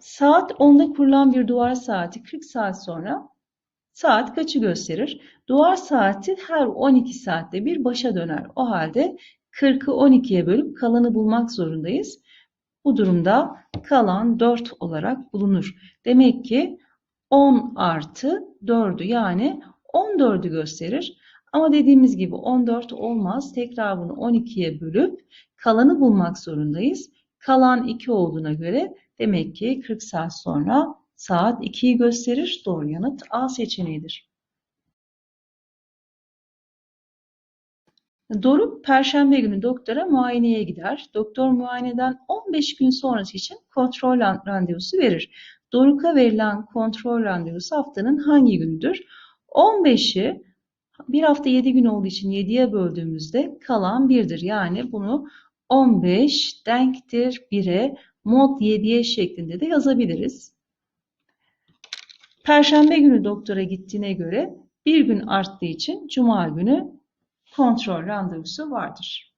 Saat 10'da kurulan bir duvar saati 40 saat sonra saat kaçı gösterir? Duvar saati her 12 saatte bir başa döner. O halde 40'ı 12'ye bölüp kalanı bulmak zorundayız. Bu durumda kalan 4 olarak bulunur. Demek ki 10 artı 4'ü yani 14'ü gösterir. Ama dediğimiz gibi 14 olmaz. Tekrar bunu 12'ye bölüp kalanı bulmak zorundayız. Kalan 2 olduğuna göre demek ki 40 saat sonra saat 2'yi gösterir. Doğru yanıt A seçeneğidir. Doruk Perşembe günü doktora muayeneye gider. Doktor muayeneden 15 gün sonrası için kontrol randevusu verir. Doruk'a verilen kontrol randevusu haftanın hangi günüdür? 15'i bir hafta 7 gün olduğu için 7'ye böldüğümüzde kalan 1'dir. Yani bunu 15 denktir 1'e mod 7'ye şeklinde de yazabiliriz. Perşembe günü doktora gittiğine göre bir gün arttığı için cuma günü kontrol randevusu vardır.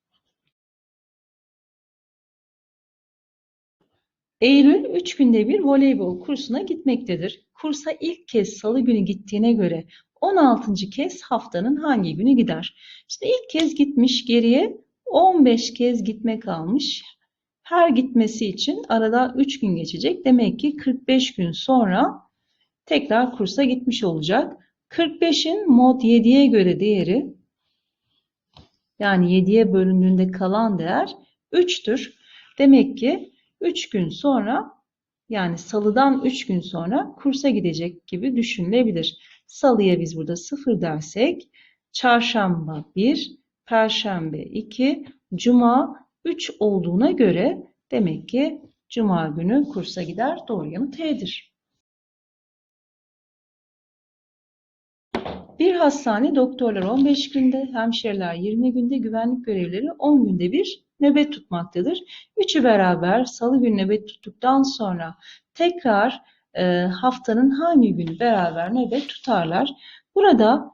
Eylül 3 günde bir voleybol kursuna gitmektedir. Kursa ilk kez salı günü gittiğine göre 16. kez haftanın hangi günü gider? İşte ilk kez gitmiş geriye 15 kez gitme kalmış. Her gitmesi için arada 3 gün geçecek. Demek ki 45 gün sonra tekrar kursa gitmiş olacak. 45'in mod 7'ye göre değeri yani 7'ye bölündüğünde kalan değer 3'tür. Demek ki 3 gün sonra yani salıdan 3 gün sonra kursa gidecek gibi düşünülebilir. Salıya biz burada 0 dersek çarşamba 1, perşembe 2, cuma 3 olduğuna göre demek ki cuma günü kursa gider. Doğru yanıt T'dir. Bir hastane doktorlar 15 günde, hemşireler 20 günde, güvenlik görevlileri 10 günde bir nöbet tutmaktadır. Üçü beraber salı günü nöbet tuttuktan sonra tekrar e, haftanın hangi günü beraber nöbet tutarlar? Burada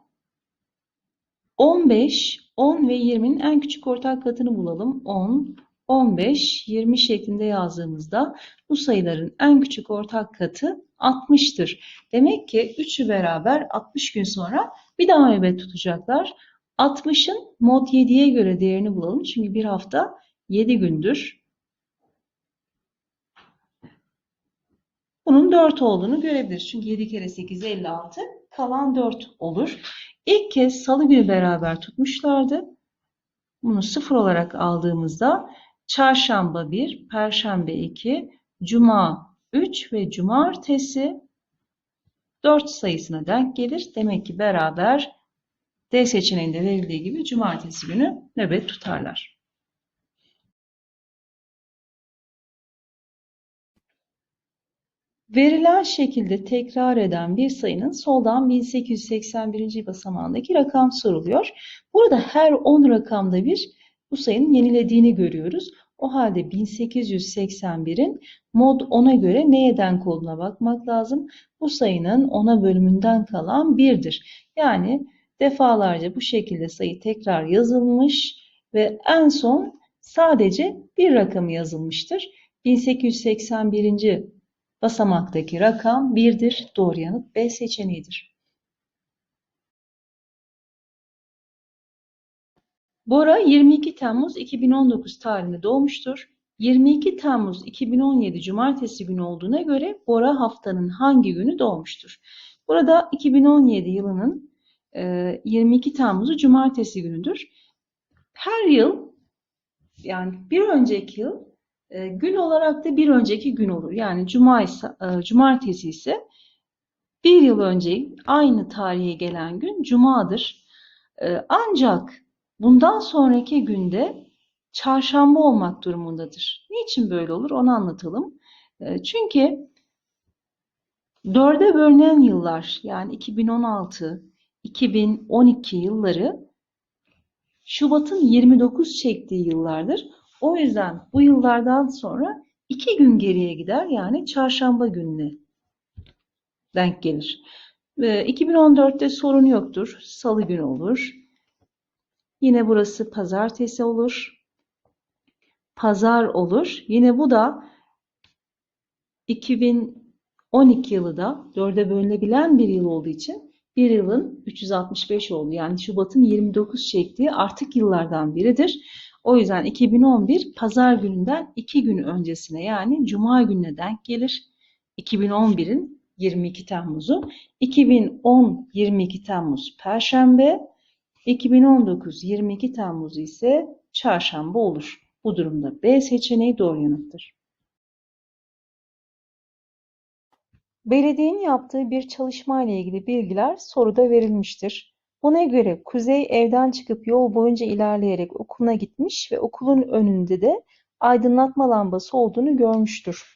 15, 10 ve 20'nin en küçük ortak katını bulalım. 10, 15, 20 şeklinde yazdığımızda bu sayıların en küçük ortak katı 60'tır. Demek ki üçü beraber 60 gün sonra bir daha nöbet tutacaklar. 60'ın mod 7'ye göre değerini bulalım. Çünkü bir hafta 7 gündür. Bunun 4 olduğunu görebiliriz. Çünkü 7 kere 8 56 kalan 4 olur. İlk kez salı günü beraber tutmuşlardı. Bunu 0 olarak aldığımızda çarşamba 1, perşembe 2, cuma 3 ve cumartesi 4 sayısına denk gelir. Demek ki beraber D seçeneğinde verildiği gibi cumartesi günü nöbet tutarlar. Verilen şekilde tekrar eden bir sayının soldan 1881. basamağındaki rakam soruluyor. Burada her 10 rakamda bir bu sayının yenilediğini görüyoruz. O halde 1881'in mod 10'a göre neye denk olduğuna bakmak lazım. Bu sayının 10'a bölümünden kalan 1'dir. Yani defalarca bu şekilde sayı tekrar yazılmış ve en son sadece bir rakamı yazılmıştır. 1881. basamaktaki rakam 1'dir. Doğru yanıt B seçeneğidir. Bora 22 Temmuz 2019 tarihinde doğmuştur. 22 Temmuz 2017 Cumartesi günü olduğuna göre Bora haftanın hangi günü doğmuştur? Burada 2017 yılının 22 Temmuz'u Cumartesi günüdür. Her yıl yani bir önceki yıl gün olarak da bir önceki gün olur. Yani Cuma ise, Cumartesi ise bir yıl önce aynı tarihe gelen gün Cuma'dır. Ancak bundan sonraki günde çarşamba olmak durumundadır. Niçin böyle olur onu anlatalım. Ee, çünkü dörde bölünen yıllar yani 2016, 2012 yılları Şubat'ın 29 çektiği yıllardır. O yüzden bu yıllardan sonra iki gün geriye gider yani çarşamba gününe denk gelir. 2014'te sorun yoktur. Salı günü olur. Yine burası pazartesi olur. Pazar olur. Yine bu da 2012 yılı da 4'e bölünebilen bir yıl olduğu için bir yılın 365 oldu. Yani Şubat'ın 29 çektiği artık yıllardan biridir. O yüzden 2011 pazar gününden 2 gün öncesine yani cuma gününe denk gelir. 2011'in 22 Temmuz'u. 2010 22 Temmuz Perşembe. 2019 22 Temmuz ise çarşamba olur. Bu durumda B seçeneği doğru yanıttır. Belediyenin yaptığı bir çalışma ile ilgili bilgiler soruda verilmiştir. Buna göre Kuzey evden çıkıp yol boyunca ilerleyerek okuluna gitmiş ve okulun önünde de aydınlatma lambası olduğunu görmüştür.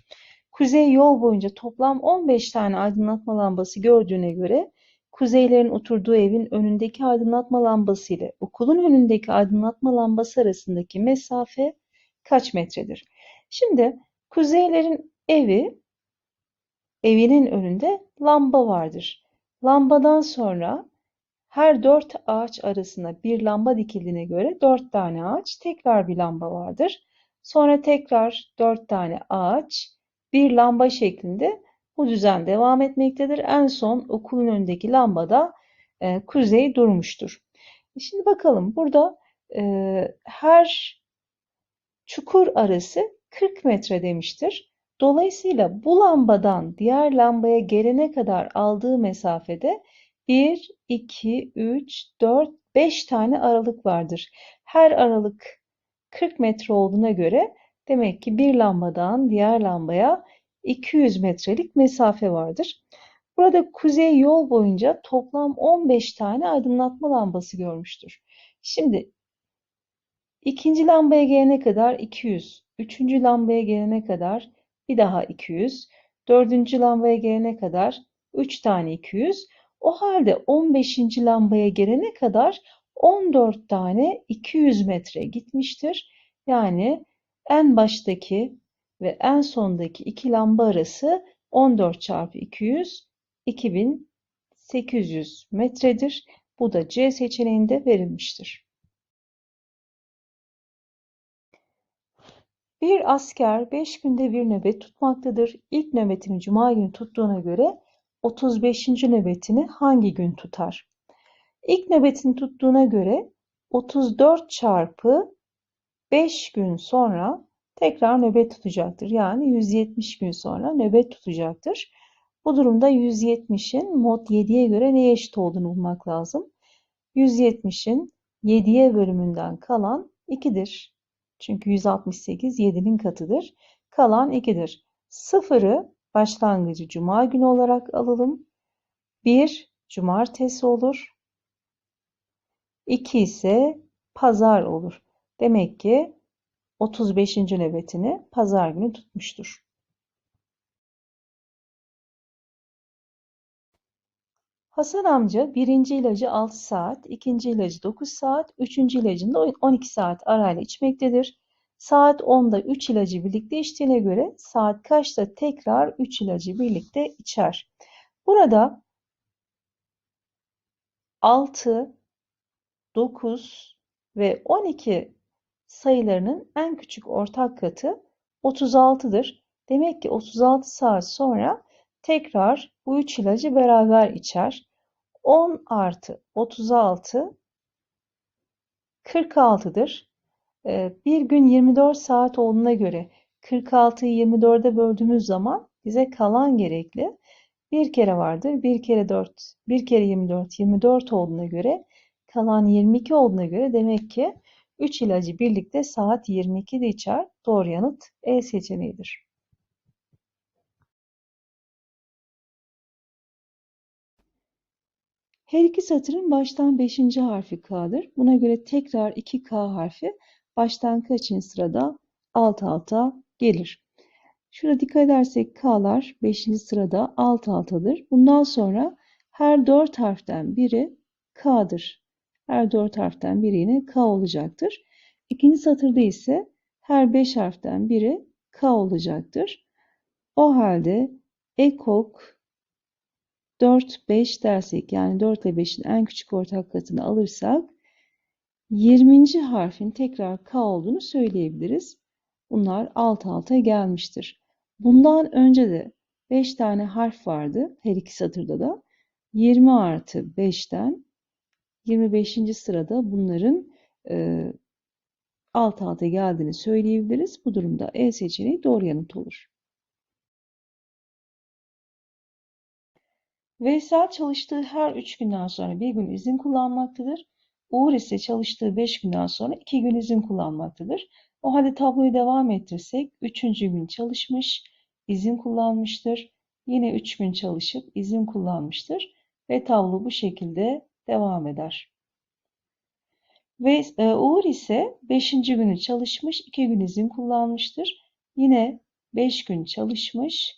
Kuzey yol boyunca toplam 15 tane aydınlatma lambası gördüğüne göre Kuzeylerin oturduğu evin önündeki aydınlatma lambası ile okulun önündeki aydınlatma lambası arasındaki mesafe kaç metredir? Şimdi Kuzeylerin evi evinin önünde lamba vardır. Lambadan sonra her dört ağaç arasında bir lamba dikildiğine göre dört tane ağaç tekrar bir lamba vardır. Sonra tekrar dört tane ağaç bir lamba şeklinde bu düzen devam etmektedir. En son okulun önündeki lambada e, kuzey durmuştur. Şimdi bakalım burada e, her çukur arası 40 metre demiştir. Dolayısıyla bu lambadan diğer lambaya gelene kadar aldığı mesafede 1, 2, 3, 4, 5 tane aralık vardır. Her aralık 40 metre olduğuna göre demek ki bir lambadan diğer lambaya 200 metrelik mesafe vardır. Burada kuzey yol boyunca toplam 15 tane aydınlatma lambası görmüştür. Şimdi ikinci lambaya gelene kadar 200, üçüncü lambaya gelene kadar bir daha 200, dördüncü lambaya gelene kadar 3 tane 200. O halde 15. lambaya gelene kadar 14 tane 200 metre gitmiştir. Yani en baştaki ve en sondaki iki lamba arası 14 çarpı 200 2800 metredir. Bu da C seçeneğinde verilmiştir. Bir asker 5 günde bir nöbet tutmaktadır. İlk nöbetini cuma günü tuttuğuna göre 35. nöbetini hangi gün tutar? İlk nöbetini tuttuğuna göre 34 çarpı 5 gün sonra tekrar nöbet tutacaktır. Yani 170 gün sonra nöbet tutacaktır. Bu durumda 170'in mod 7'ye göre neye eşit olduğunu bulmak lazım. 170'in 7'ye bölümünden kalan 2'dir. Çünkü 168 7'nin katıdır. Kalan 2'dir. Sıfırı başlangıcı cuma günü olarak alalım. 1 cumartesi olur. 2 ise pazar olur. Demek ki 35. nöbetini pazar günü tutmuştur. Hasan amca birinci ilacı 6 saat, ikinci ilacı 9 saat, üçüncü ilacını da 12 saat arayla içmektedir. Saat 10'da 3 ilacı birlikte içtiğine göre saat kaçta tekrar 3 ilacı birlikte içer? Burada 6, 9 ve 12 sayılarının en küçük ortak katı 36'dır. Demek ki 36 saat sonra tekrar bu üç ilacı beraber içer. 10 artı 36 46'dır. Ee, bir gün 24 saat olduğuna göre 46'yı 24'e böldüğümüz zaman bize kalan gerekli bir kere vardır. Bir kere 4, bir kere 24, 24 olduğuna göre kalan 22 olduğuna göre demek ki 3 ilacı birlikte saat 22'de içer. Doğru yanıt E seçeneğidir. Her iki satırın baştan 5. harfi K'dır. Buna göre tekrar 2K harfi baştan kaçıncı sırada alt alta gelir. Şurada dikkat edersek K'lar 5. sırada alt altadır. Bundan sonra her 4 harften biri K'dır. Her dört harften biri yine K olacaktır. İkinci satırda ise her beş harften biri K olacaktır. O halde ekok 4, 5 dersek yani 4 ile 5'in en küçük ortak katını alırsak 20. harfin tekrar K olduğunu söyleyebiliriz. Bunlar alt alta gelmiştir. Bundan önce de 5 tane harf vardı her iki satırda da. 20 artı 5'ten 25. sırada bunların e, alt alta geldiğini söyleyebiliriz. Bu durumda E seçeneği doğru yanıt olur. Veysel çalıştığı her 3 günden sonra bir gün izin kullanmaktadır. Uğur ise çalıştığı 5 günden sonra 2 gün izin kullanmaktadır. O halde tabloyu devam ettirsek 3. gün çalışmış, izin kullanmıştır. Yine 3 gün çalışıp izin kullanmıştır ve tablo bu şekilde devam eder. Ve e, Uğur ise 5. günü çalışmış, 2 gün izin kullanmıştır. Yine 5 gün çalışmış,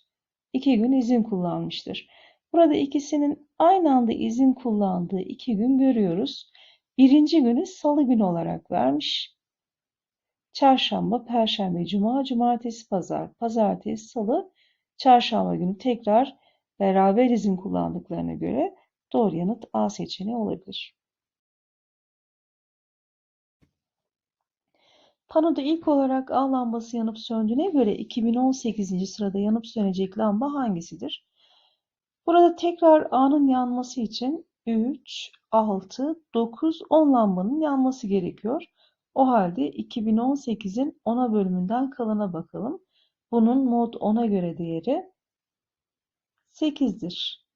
2 gün izin kullanmıştır. Burada ikisinin aynı anda izin kullandığı 2 gün görüyoruz. Birinci günü salı günü olarak vermiş. Çarşamba, perşembe, cuma, cumartesi, pazar, pazartesi, salı, çarşamba günü tekrar beraber izin kullandıklarına göre doğru yanıt A seçeneği olabilir. Panoda ilk olarak A lambası yanıp söndüğüne göre 2018. sırada yanıp sönecek lamba hangisidir? Burada tekrar A'nın yanması için 3, 6, 9, 10 lambanın yanması gerekiyor. O halde 2018'in 10'a bölümünden kalana bakalım. Bunun mod 10'a göre değeri 8'dir.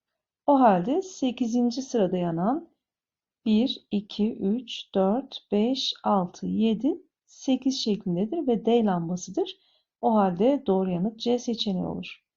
O halde 8. sırada yanan 1, 2, 3, 4, 5, 6, 7, 8 şeklindedir ve D lambasıdır. O halde doğru yanıt C seçeneği olur.